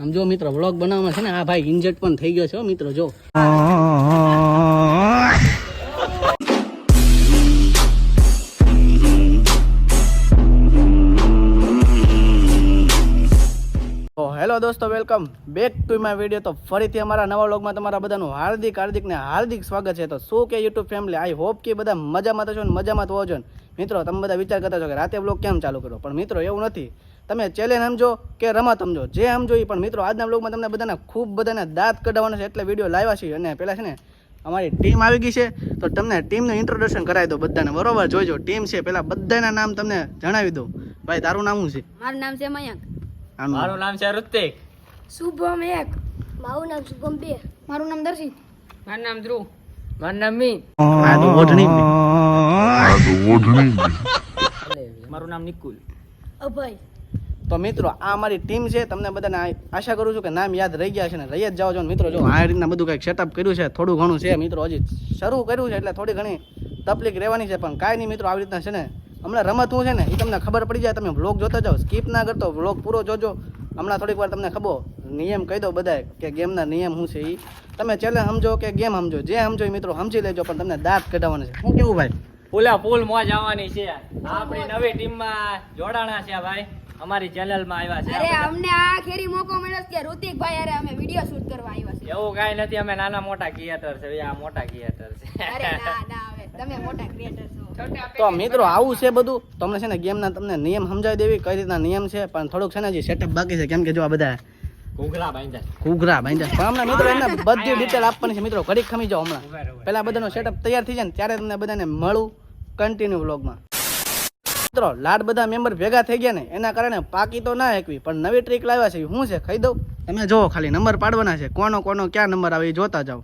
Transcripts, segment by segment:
આમ જો મિત્ર વ્લોગ બનાવવામાં છે ને, આ ભાઈ ઇન્જેક્ટ પણ થઈ ગયો છે મિત્ર, જો. દોસ્તો, welcome back to my video. તો ફરીથી અમારા નવા વ્લોગમાં તમારા બધાનું હાર્દિક હાર્દિક ને હાર્દિક સ્વાગત છે. તો શું કે યુટ્યુબ ફેમિલી આઈ હોપ કે બધા મજામાં છો ને મજામાં હોવો છો ને. મિત્રો, તમે બધા વિચાર કરતા છો કે રાતે વ્લોગ કેમ ચાલુ કરો પણ મિત્રો, એવું નથી. તમે ચેલેન્જ સમજો કે રમત સમજો જે સમજો એ પણ મિત્રો, આજના વ્લોગમાં તમને બધાને ખૂબ બધાને દાંત કઢાવવાનો છે એટલે વીડિયો લાવ્યા છીએ. અને પહેલાં છે ને, અમારી ટીમ આવી ગઈ છે. તો તમને ટીમનું ઇન્ટ્રોડક્શન કરાવી દો બધાને. બરોબર? જોઈજો ટીમ છે. પહેલાં બધાના નામ તમને જણાવી દો ભાઈ, તારું નામ શું છે? મારું નામ છે મયંક. મારું નામ છે ઋતિક શુભમ એક. મારું નામ શુભમ બે. મારું નામ દર્શિત મારું નામ ધ્રુવ. મારું નામ મી આ તો ઓઢણી જ નહીં. મારું નામ નિકુલ. અભય. તો મિત્રો આ અમારી ટીમ છે. તમને બધાને આશા કરું છું કે નામ યાદ રહી ગયા છે ને રહી જ જાઓ છો મિત્રો. જો આ રીતના બધું કંઈક સેટઅપ કર્યું છે થોડું ઘણું છે. મિત્રો હજી શરૂ કર્યું છે એટલે થોડી ઘણી તકલીફ રહેવાની છે પણ કાંઈ નહીં મિત્રો આવી રીતના છે ને. હમણાં રમત હું છે ને એ તમને ખબર પડી જાય તમે વ્લોગ જોતા જાઓ સ્કીપ ના કરતો વ્લોગ પૂરો જોજો. હમણાં થોડીક વાર તમને ખબર નિયમ કહી દો બધાય કે ગેમના નિયમ શું છે એ તમે ચેલે સમજો કે ગેમ સમજો જે સમજો એ મિત્રો સમજી લેજો પણ તમને દાંત કઢાવવાના છે. શું કેવું ભાઈ? ફૂલા ફૂલ મોજ આવવાની છે આપણી નવી ટીમમાં જોડાણા છે ભાઈ. અમારી ચેનલમાં આવ્યા છે અરે અમને આ ખેરી મોકો મળ્યો છે કે ઋતિક ભાઈ અરે અમે વિડિયો શૂટ કરવા આવ્યા છે એવું કાંઈ નથી અમે નાના મોટા ક્રિએટર છે આ મોટા ક્રિએટર અરે છે ના ના હવે તમે મોટા ક્રિએટર છો. તો મિત્રો આવું છે બધું. તમને છે ને ગેમના તમને નિયમ સમજાવી દેવી કઈ રીતના નિયમ છે પણ થોડુંક છે ને હજી સેટઅપ બાકી છે. કેમ કે જો આ બધા ઘૂઘરા બાંધ્યા પણ હમણાં મિત્રો એને બધી ડિટેલ આપવાની છે મિત્રો. ઘડીક ખમી જાઓ હમણાં. પહેલાં બધાનો સેટઅપ તૈયાર થઈ જાય ને ત્યારે તમને બધાને મળું કન્ટિન્યુ વ્લોગમાં મિત્રો લાડ બધા મેમ્બર ભેગા થઈ ગયા ને એના કારણે પાકી તો ના એકવી પણ નવી ટ્રીક લાવ્યા છે. એ શું છે? ખાઈ દઉં. તમે જોવો ખાલી નંબર પાડવાના છે. કોનો કોનો ક્યાં નંબર આવે એ જોતા જાઓ.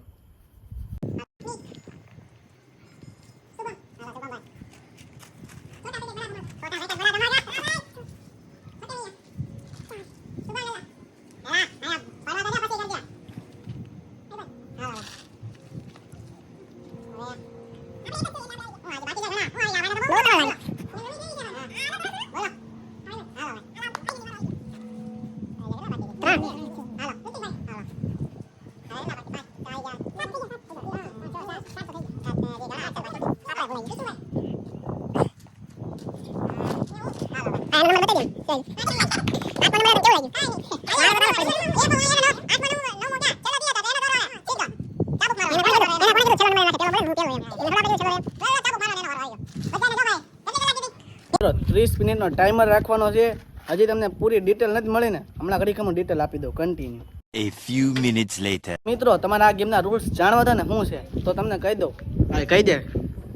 મિત્રો ત્રીસ મિનિટનો ટાઈમર રાખવાનો છે. હજી તમને પૂરી ડિટેલ નથી મળી ને હમણાં ઘડી ખમણ ડિટેલ આપી દઉં continue A few minutes later. મિત્રો તમારા આ ગેમના રૂલ્સ જાણવા હતા ને શું છે તો તમને કહી દઉં. હા કહી દે.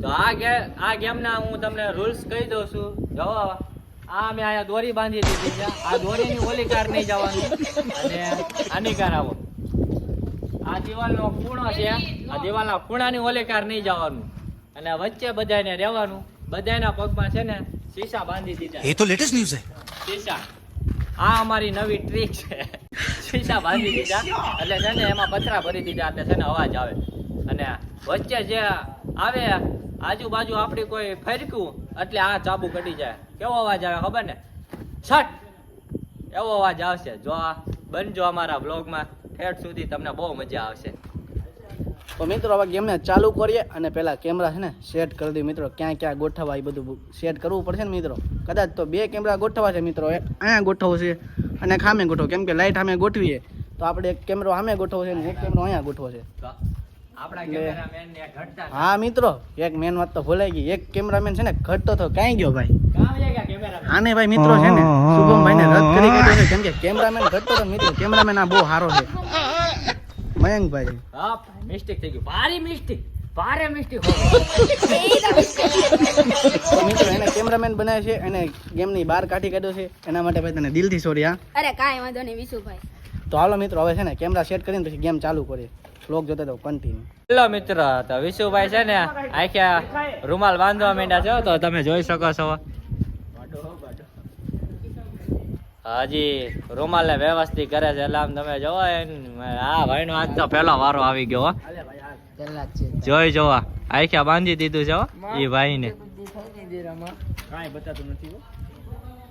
તો આ ગે આ ગેમના હું તમને રૂલ્સ કહી દઉં છું. જો આ મેં અહીંયા દોરી બાંધી દીધી છે. આ દોરીની ઓલી કાર નહીં જવાની. અને આની કાર આવો. આ દિવાલનો ખૂણો છે. આ દિવાલના ખૂણાની ઓલી કાર નહીં જવાનું. અને વચ્ચે બધાને રહેવાનું. બધાના પગમાં છે ને શીશા બાંધી દીધા. એ તો લેટેસ્ટ ન્યૂઝ છે. શીશા. આ અમારી નવી ટ્રીક છે. શીશા બાંધી દીધા. એટલે છે ને એમાં પથરા ભરી દીધા એટલે છે ને અવાજ આવે. અને વચ્ચે જે આવે આજુબાજુ આપણી કોઈ ફેરક્યું એટલે આ ચાબુ કટી જાય. કેવો અવાજ આવે ખબર ને? છઠ એવો અવાજ આવશે. જો આ બનજો અમારા બ્લોગમાં ઠેઠ સુધી તમને બહુ મજા આવશે. તો મિત્રો હવે ગેમને ચાલુ કરીએ અને પહેલાં કેમેરા છે ને સેટ કરી દઈએ. મિત્રો ક્યાં ક્યાં ગોઠવવા એ બધું સેટ કરવું પડશે ને મિત્રો? કદાચ તો બે કેમેરા ગોઠવવા છે મિત્રો. એક અહીંયા ગોઠવો છે અને ખામે ગોઠવો કેમ કે લાઇટ સામે ગોઠવીએ તો આપણે એક કેમેરો સામે ગોઠવો છે અને એક કેમેરો અહીંયા ગોઠવો છે. હા મિત્રો એક મેન વાત તો ભૂલાઈ ગઈ. એક કેમેરામેન છે ને ઘટતો તો કાંઈ ગયો ભાઈ? આને ભાઈ મિત્રો છે ને શુભમભાઈ ને રદ કરી કાઢ્યો છે. કેમ કે કેમેરામેન ઘટતો તો મિત્રો કેમેરામેન આ બહુ સારો છે. મયંકભાઈ હા મિસ્ટેક થઈ ગયું. ભારી મિસ્ટેક ભારે મિસ્ટેક મિત્રો એને કેમેરામેન બનાવ્યો છે એને ગેમની બહાર કાઢી કાઢ્યો છે. એના માટે ભાઈ તને દિલથી સોરી હા. અરે કાંઈ વાંધો નહીં વિશુભાઈ. તો હાલો મિત્રો હવે છે ને કેમેરા સેટ કરીને પછી ગેમ ચાલુ કરીએ. વ્લોગ જોતા તો કન્ટિન્યુ હેલો મિત્ર તો વિશુભાઈ છે ને આખા રૂમાલ બાંધવા માંડ્યા છો તો તમે જોઈ શકો છો. હજી રૂમાલ ને વ્યવસ્થિત કરે છે એટલે આમ તમે જોવો હા આ ભાઈ નો આજ તો પેલો વારો આવી ગયો હો. જોઈ જોવા. આખ્યા બાંધી દીધું છે હો, ઈ ભાઈ ને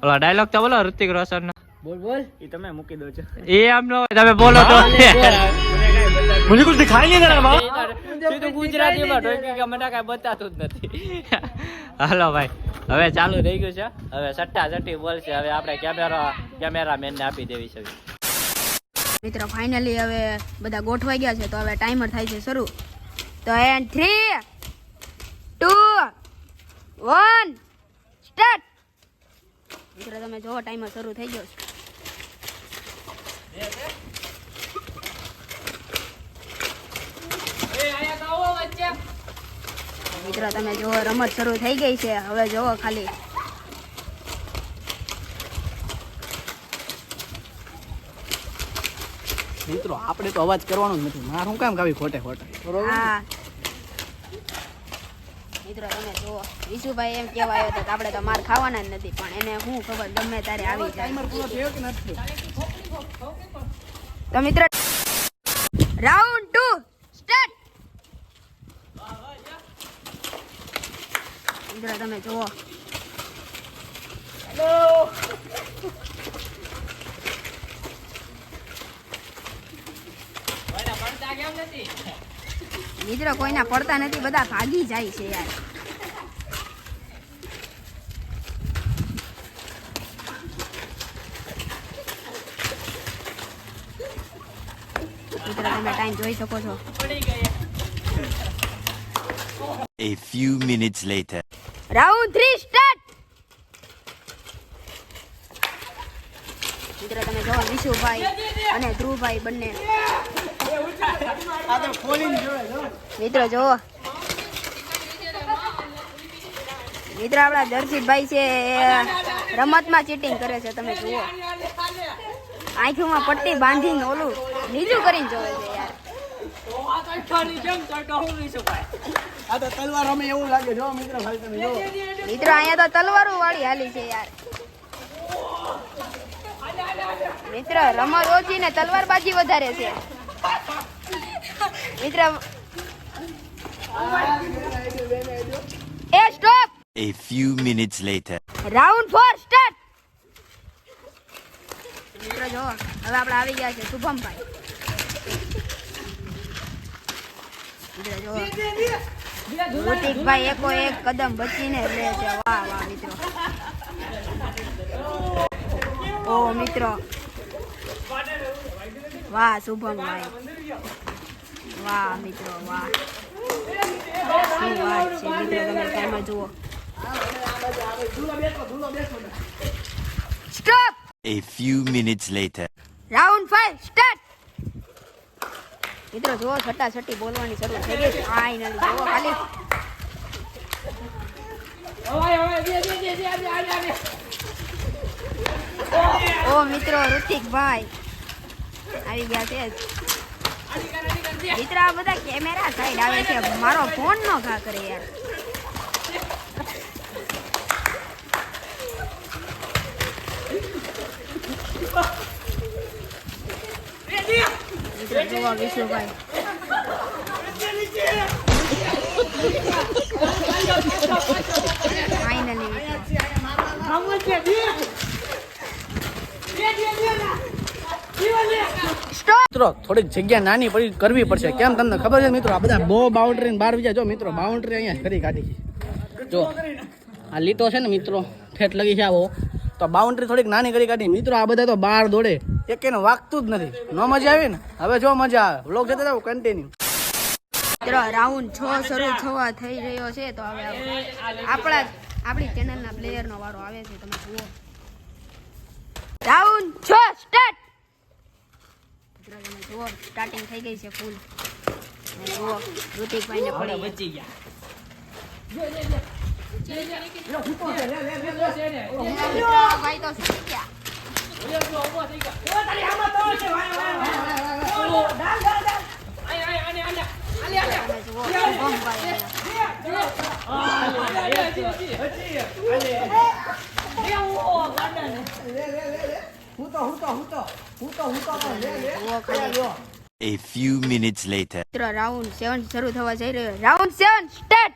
ઓલા ડાયલોગ તો બોલો ઋતિક રોશન બોલ બોલ. એ તમે મૂકી દો છો. એ આમ ન તમે બોલો તો. મને કુછ દિખાઈ નહીં દે માં તો ગુજરાતીમાં ઢોકી કે મને કાંઈ બતાતું જ નથી. હાલો ભાઈ હવે ચાલુ થઈ ગયું છે. હવે સટ્ટા સટ્ટી બોલશે. હવે આપણે કેમેરા કેમેરા કેમેરામેનને આપી દેવી છે. મિત્રો ફાઇનલી હવે બધા ગોઠવાઈ ગયા છે તો હવે ટાઈમર થાય છે શરૂ. તો and three two one start મિત્રો તમે જોવો ટાઈમર શરૂ થઈ ગયો છે. મિત્રો તમે જુઓ રમત શરૂ થઈ ગઈ છે. હવે જુઓ ખાલી. મિત્રો આપણે તો અવાજ કરવાનો જ નથી. મારું કામ કાવી ખોટે ખોટે? બરોબર? હા. મિત્રો તમે જુઓ. વિશુભાઈ એમ કેવા આવ્યો હતો કે આપણે તો માર ખાવાના જ નથી પણ એને શું ખબર ગમે ત્યારે આવી જાય. તો મિત્રો રાઉન્ડ ટુ સ્ટાર્ટ મિત્રો તમે જુઓ. મિત્રો કોઈના પડતા નથી બધા ભાગી જાય છે યાર. મિત્રો તમે ટાઈમ જોઈ શકો છો. A few minutes later. Round three, start! મિત્રો, તમે જોવો, વિશુભાઈ અને ધ્રુવભાઈ બંને. મિત્રો, જોવો. મિત્રો, આપણા દર્શિતભાઈ છે, રમતમાં ચીટિંગ કરે છે, તમે જુઓ. આંખોમાં પટ્ટી બાંધીને ઓલું નીચું કરીને જોવે છે યાર. આ તો તલવાર અમે એવું લાગે. જો મિત્રો ખાલી તમે જો. મિત્રો અહીંયા તો તલવારો વાળી હાલી છે યાર. મિત્ર રમત ઓછી ને તલવારબાજી વધારે છે. મિત્ર એ stop A few minutes later. Round four start મિત્રો જો હવે આપણે આવી ગયા છે શુભમભાઈ. મિત્રો જો. ઋતિકભાઈ એકો એક કદમ બચીને લે છે. વાહ વાહ મિત્રો. ઓ મિત્રો. વાહ શુભમભાઈ. વાહ મિત્રો વાહ. શું વાત છે મિત્રો તમે ટાઈમમાં જુઓ. Stop A few minutes later. Round 5 start મિત્રો જુઓ છટ્ટા છટ્ટી બોલવાની શરૂ થઈ ગઈ. ફાઇનલી જુઓ, ખાલી. ઓ મિત્રો, ઋતિકભાઈ. આવી ગયા છે. મિત્રો, આ બધા કેમેરા સાઈડ આવે છે. મારો ફોન નો ઘા કરે યાર. મિત્રો જોવા વિશુભાઈ મિત્રો થોડીક જગ્યા નાની પડી, કરવી પડશે. કેમ તમને ખબર છે મિત્રો, આ બધા બહુ બાઉન્ડ્રી બહાર બીજા જો મિત્રો બાઉન્ડ્રી અહીંયા કરી કાઢી જો, આ લીટો છે ને મિત્રો, ઠેઠ લગી છે આવો. તો બાઉન્ડ્રી થોડીક નાની કરી કાઢી. મિત્રો, આ બધા તો બહાર દોડે. એક એને વાગતું જ નથી ન મજા આવી ને હવે જો મજા આવે બ્લોગ જતા જાવ કન્ટિન્યુ રાઉન્ડ છ શરૂ થવા થઈ રહ્યો છે તો હવે આપણા આપણી ચેનલના પ્લેયરનો વારો આવે છે તમે જુઓ રાઉન્ડ છ સ્ટાર્ટ જુઓ સ્ટાર્ટિંગ થઈ ગઈ છે ફૂલ જુઓ ઋતિકભાઈને પડી બચી ગયા ભાઈ તો શીખી ગયા A few minutes later. મિત્રો રાઉન્ડ સેવન શરૂ થવા જઈ રહ્યો રાઉન્ડ સેવન સ્ટાર્ટ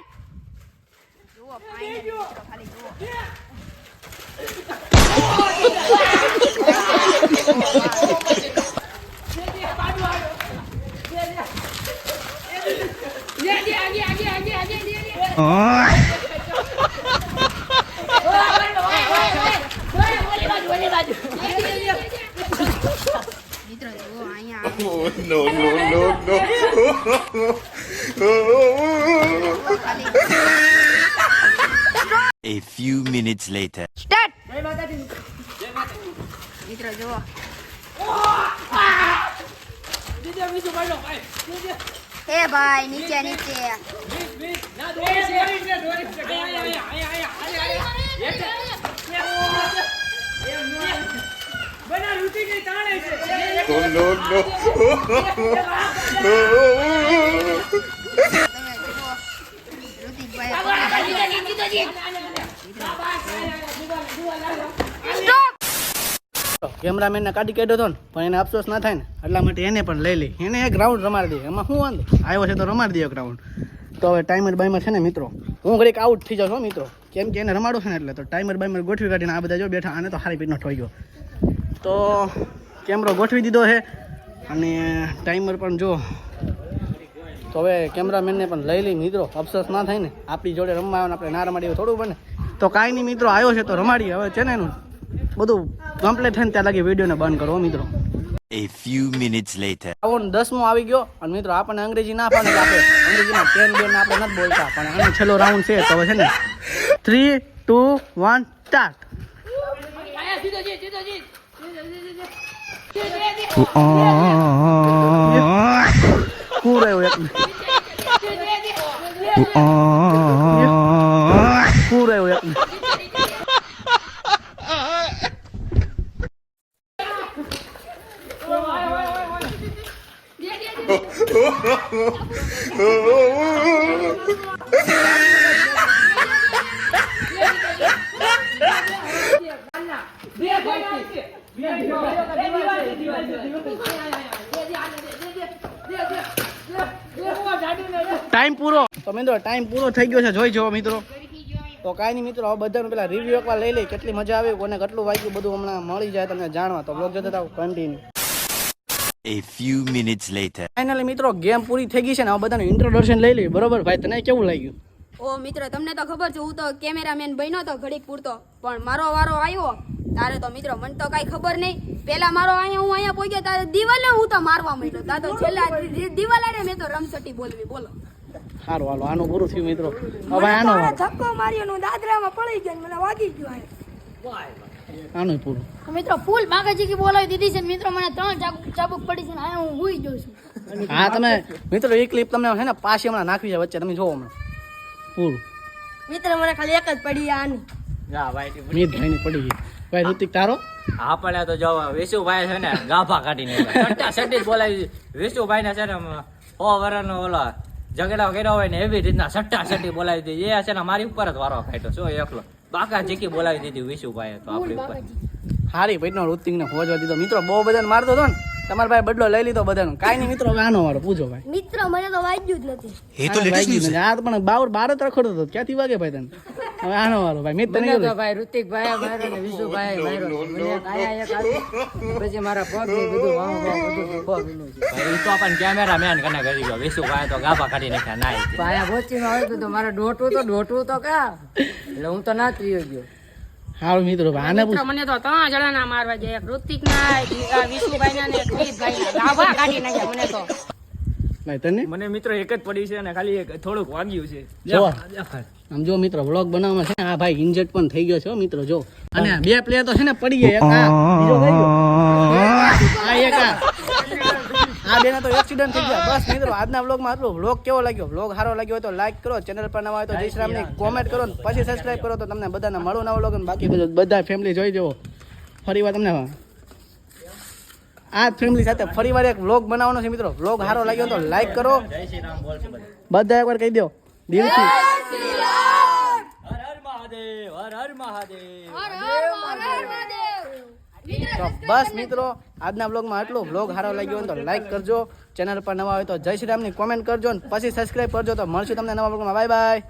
જુઓ ફાઇનલી ખાલી જુઓ ये later. સ્ટાર્ટ મિત્રો જુઓ. એ ભાઈ નીચે નીચે. જુઓ. ઋતિકભાઈ સ્ટોપ કેમેરામેનને કાઢી કાઢ્યો હતો ને, પણ એને અફસોસ ના થાય ને. એટલા માટે એને પણ લઈ લઈ. એને એક રાઉન્ડ રમાડી દે. એમાં શું વાંધો? આવ્યો છે તો રમાડી દે ગ્રાઉન્ડ તો હવે ટાઈમર બાઈમર છે ને, મિત્રો? હું ઘડીક આઉટ થઈ જાઉં છું મિત્રો. કેમ કે એને રમાડું છે ને એટલે, તો ટાઈમર બાઈમર ગોઠવી કાઢીને આ બધા જો બેઠા, આને તો હારી પીટનો થઈ ગયો. તો કેમેરો ગોઠવી દીધો છે, અને ટાઈમર પણ જો. તો હવે કેમેરામેનને પણ લઈ લઈ, મિત્રો. અફસોસ ના થાય ને. આપણી જોડે રમવા આપણે ના રમાડીએ થોડું બને. તો કાંઈ નહીં મિત્રો આવ્યો છે તો રમાડીએ. હવે છે ને એનું બધું કમ્પ્લીટ થઈને ને ત્યાં લાગી વિડીયોને બંધ કરો મિત્રો. A few minutes later. Round દસમો આવી ગયો. અને મિત્રો આપણને અંગ્રેજી ના ફાવે આપણે અંગ્રેજીમાં ટેન બેન આપણે નથી બોલતા પણ આનો છેલ્લો રાઉન્ડ છે તો હવે છે ને. થ્રી ટુ વન સ્ટાર્ટ આયા સીધો જી સીધો જી પૂર આવ્યો એક પૂર આવ્યો એક ટાઈમ પૂરો તો મિત્રો ટાઈમ પૂરો થઈ ગયો છે જોઈ જુઓ મિત્રો તો કાંઈ નહીં મિત્રો હવે બધાનું પેલા રિવ્યુ એકવાર લઈ લઈ કેટલી મજા આવી કોને કેટલું વાગ્યું બધું હમણાં મળી જાય તમને જાણવા. તો બ્લોગ જતા continue A few minutes later. Finally મિત્રો ગેમ પૂરી થઈ ગઈ છે ને હવે બધાનું ઇન્ટ્રોડક્શન લઈ લઈએ. બરોબર? ભાઈ તને કેવું લાગ્યું? ઓ મિત્ર તમને તો ખબર છે હું તો કેમેરામેન બન્યો તો ઘડીક પૂરતો. પણ મારો વારો આવ્યો તારે તો મિત્રો મને તો કાંઈ ખબર નહીં. પેલા મારો અહીંયા હું અહીંયા પહોંચ્યો તારે દિવાલે હું તો મારવા માંડ્યો. તાર તો છેલ્લા દિવાલ દિવાલે મેં તો રમસટી બોલવી બોલો. સારું હાલો આનું પૂરું થયું મિત્રો. હવે આનો. ધક્કો માર્યો નું દાદરામાં પડી ગયો ને મને વાગી ગયો આનું પૂરું. મિત્રો ફૂલ માગાજી કી બોલાવી દીધી છે મિત્રો મને ત્રણ ચાબુક ચાબુક પડી છે ને આ હું હુઈ ગયો છું. હા તમે મિત્રો એક ક્લિપ તમને છે ને પાછી હમણાં નાખવી છે વચ્ચે તમે જોવો હમણાં. પૂરું. મિત્ર મને ખાલી એક જ પડી આની. હા ભાઈ મીત ભાઈની પડી ગઈ ભાઈ ઋતિક તારો? આપણે તો જો વિશુભાઈ છે ને ગાભા કાઢીને સટ્ટા સટ્ટી બોલાવી વિશુભાઈ ને છે ને સો વર્ષનો ઓલો ઝઘડો કર્યો હોય ને એવી રીતના સટ્ટા સટ્ટી બોલાવી દીધી. એ છે ને મારી ઉપર જ વારો ખાઈતો શું એકલો. બાકા ચીકી બોલાવી દીધી વિશુભાઈ તો આપણી ઉપર. હારી ભાઈનો ઋતિકને હોજવા દીધો. મિત્રો બહુ બધાને મારતો હતો ને. તમારા ભાઈ બદલો લઈ લીધો બધાનો. કઈ નહીં મિત્રો આનો વાળો પૂછો ભાઈ. મિત્ર મને તો વાગ્યું જ નથી. એ તો લેટેસ્ટ આ તો પણ બાવર બાર જ રખડતો હતો. ક્યાંથી વાગે ભાઈ તને? હવે આનો વાળો ભાઈ મિત તને લાગ્યું? ભાઈ ઋતિકભાઈ માર્યો ને વિશુભાઈ આપ્યું. પછી મારા પગ બધું વાવ બધું પગ ભાઈ તો આપણ કેમેરા મેન કને કરી ગયો. વિશુભાઈ તો ગાભા કાઢી નાખ્યા નાઈ પાયા ગોચીમાં હોય તો મારે ડોટું તો ડોટું તો કા એટલે હું તો ના ત્રીયો ગયો. હારું મિત્રો ભાઈ આને પૂછ. મને તો ત્રણ જણાના મારવા જાય એક ઋતિક ના વિશુભાઈ ના ને એક ના ગાભા કાઢી નાખ્યા મને તો. તને મને મિત્રો એક જ પડી છે અને ખાલી એક થોડુંક વાગ્યું છે. જો. આમ જો મિત્રો વ્લોગ બનાવવામાં છે આ ભાઈ ઇન્જેક્ટ પણ થઈ ગયો છે મિત્રો જો. અને બે પ્લેયર તો છે ને પડી ગયા એક આ બીજો ગયો. આ એક આ. આ બેને તો એક્સિડન્ટ થઈ ગયા. બસ મિત્રો આજના વ્લોગમાં આટલું. વ્લોગ કેવો લાગ્યો? વ્લોગ સારો લાગ્યો હોય તો લાઈક કરો ચેનલ પર નવા હોય તો જય શ્રી કોમેન્ટ કરો પછી સબસ્ક્રાઈબ કરો તો તમને બધાને મળો નવો વ્લોગ બાકી બધા. ફેમિલી જોઈ જવો ફરી વાર તમને આ ફેમિલી સાથે ફરી વાર એક વ્લોગ બનાવવાનો છે મિત્રો. વ્લોગ સારો લાગ્યો તો લાઈક કરો. જય શ્રી રામ બોલ છે બધા બધા એકવાર કહી દો દિલથી હર હર મહાદેવ. હર હર મહાદેવ. તો બસ મિત્રો આજના બ્લોગમાં આટલું. બ્લોગ સારો લાગ્યો હોય તો લાઈક કરજો. ચેનલ પર નવા હોય તો જય શ્રી રામની કોમેન્ટ કરજો ને પછી સબસ્ક્રાઈબ કરજો. તો મળશું તમને નવા બ્લોગમાં બાય બાય